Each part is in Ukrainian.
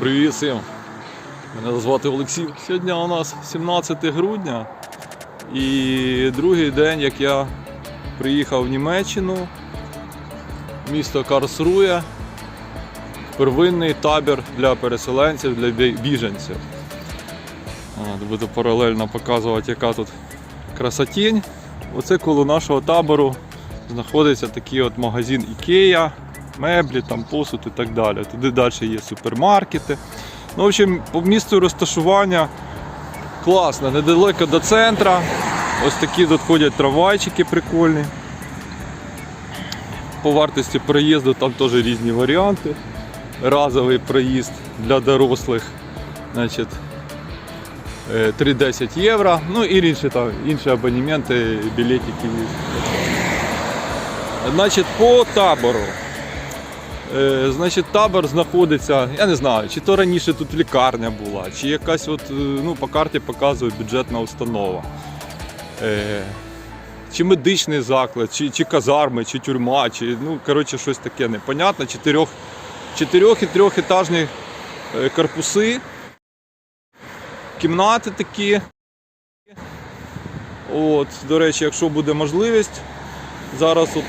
Привіт всім! Мене звати Олексій. Сьогодні у нас 17 грудня і другий день, як я приїхав в Німеччину, місто Карсрує, первинний табір для переселенців, для біженців. Буду паралельно показувати, яка тут красотінь. Оце коло нашого табору знаходиться такий от магазин Ікея, меблі, там посуд і так далі. Туди далі є супермаркети. Ну, в общем, по місту розташування класно, недалеко до центра. Ось такі тут ходять трамвайчики прикольні. По вартості проїзду там теж різні варіанти. Разовий проїзд для дорослих. Значить, е, 3-10 євро. Ну і інші, там, інші абонементи, білетики є. Значить, по табору. Е, значить, табор знаходиться, я не знаю, чи то раніше тут лікарня була, чи якась от, е, ну, по карті показує бюджетна установа. Е, чи медичний заклад, чи, чи казарми, чи тюрма, чи ну, коротше, щось таке непонятне. Чотирьох, чотирьох і трьохетажні корпуси, кімнати такі. От, до речі, якщо буде можливість, зараз от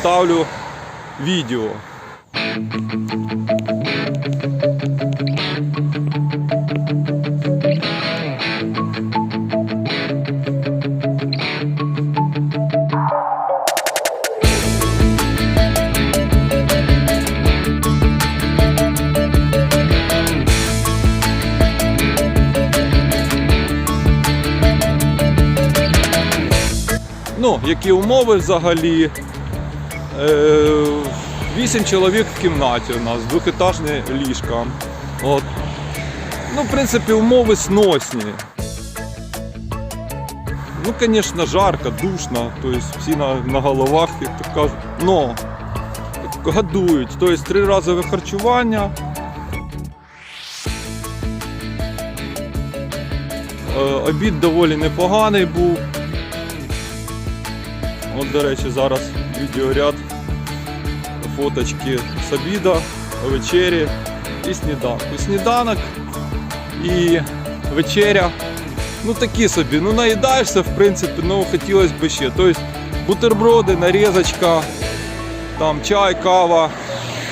ставлю відео. Ну, які умови взагалі. Е, Вісім чоловік в кімнаті у нас, двохетажне ліжка. От. Ну, в принципі, умови сносні. Ну, звісно, жарко, душно, тобто всі на, на головах, як то кажуть. Но годують. Тобто триразове харчування. Е, Обід доволі непоганий був. От, до речі, зараз відеоряд фоточки з обіда, вечері і сніданку. Сніданок і вечеря. Ну такі собі. Ну наїдаєшся, в принципі, ну хотілося б ще. Тобто бутерброди, нарізочка, там чай, кава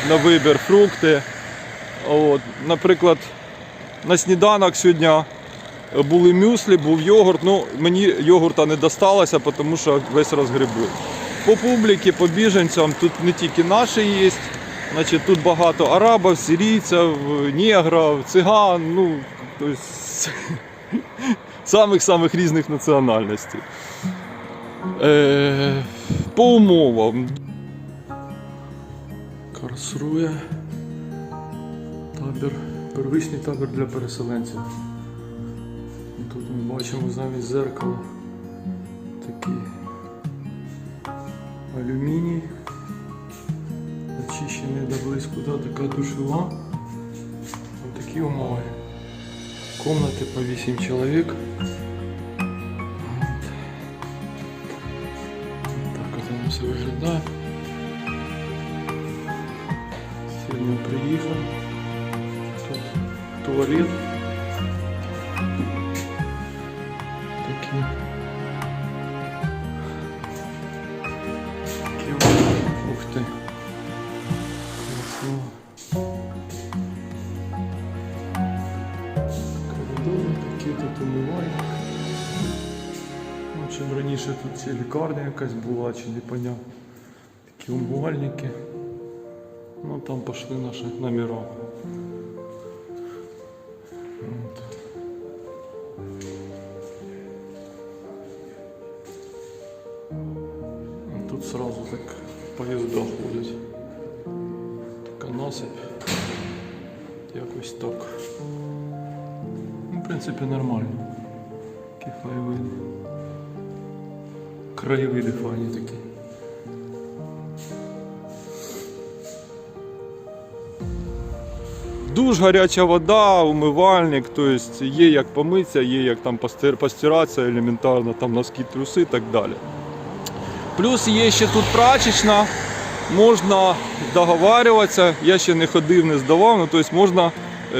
на вибір, фрукти. От, наприклад, на сніданок сьогодні були мюслі, був йогурт. Ну, мені йогурта не досталося, тому що весь розгребли. По публіки, по біженцям тут не тільки наші є, значить, тут багато арабів, сирійців, негрів, циган, ну, тобто, самих-самих різних національностей. Е, по умовам. Карсрує. Табір, первичний табір для переселенців. Тут ми бачимо замість зеркала такий алюміній, очищений до близько, да, така душова. Ось такі умови. Комнати по 8 чоловік. Так воно все виглядає. Сьогодні приїхав. Тут туалет. Умивальник. Ну, чим раніше тут ці лікарня якась була, чи не поняв. Такі умивальники. Ну там пішли наші номера. Тут сразу так поїзда ходять. Така насипь. Якось так. Принципі, нормально. Такі краєвиди. Краєвиди файні такі. Душ, гаряча вода, умивальник, тобто є як помитися, є як там постир- постиратися елементарно, там носки, труси і так далі. Плюс є ще тут прачечна, можна договарюватися. Я ще не ходив, не здавав, ну тобто можна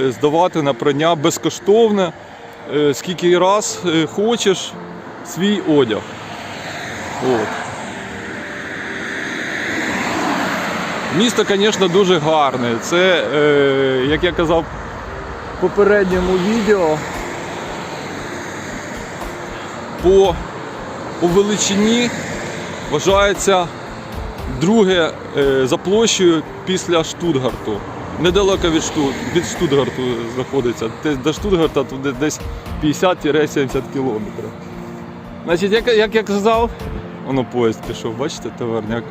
здавати на прання безкоштовне, е, скільки раз е, хочеш свій одяг. От. Місто, звісно, дуже гарне. Це, е, як я казав в попередньому відео, по, по величині вважається друге е, за площею після Штутгарту. Недалеко від, Шту, від Штутгарту знаходиться. До Штутгарта туди десь 50-70 кілометрів. Значить, як, як я казав, воно поїзд пішов, бачите, таверняк.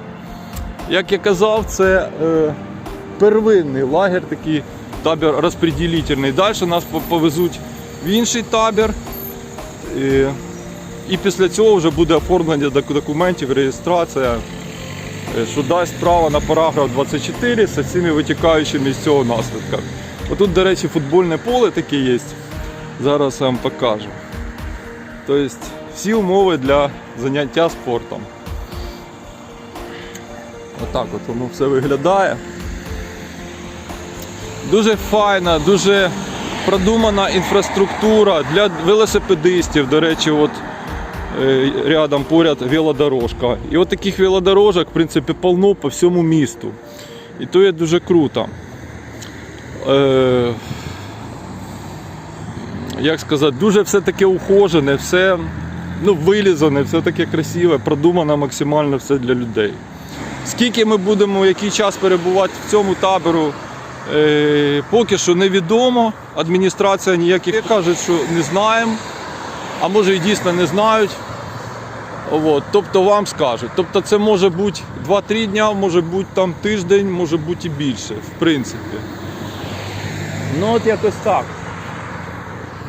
Як я казав, це е, первинний лагер, такий табір розподілительний. Далі нас повезуть в інший табір. І, і після цього вже буде оформлення документів, реєстрація, що дасть право на параграф 24 з цими витікаючими з цього наслідками. Отут, до речі, футбольне поле таке є. Зараз я вам покажу. Тобто всі умови для заняття спортом. Отак от воно все виглядає. Дуже файна, дуже продумана інфраструктура для велосипедистів. До речі, от рядом поряд велодорожка. І от таких велодорожок, в принципі, полно по всьому місту. І то є дуже круто. Е, як сказати, дуже все таке ухожене, все ну, вилізане, все таке красиве, продумано максимально все для людей. Скільки ми будемо, який час перебувати в цьому табору, е, поки що невідомо. Адміністрація ніяких каже, що не знаємо, а може і дійсно не знають. От, тобто вам скажуть. Тобто це може бути 2-3 дня, може бути там тиждень, може бути і більше, в принципі. Ну от якось так.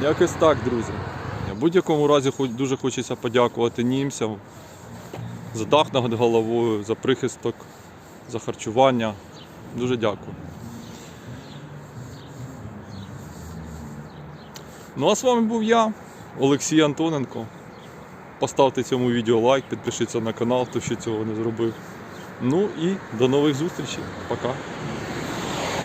Якось так, друзі. В будь-якому разі дуже хочеться подякувати німцям за дах над головою, за прихисток, за харчування. Дуже дякую. Ну а з вами був я, Олексій Антоненко. Поставте цьому відео лайк, підпишіться на канал, хто ще цього не зробив. Ну і до нових зустрічей. Пока.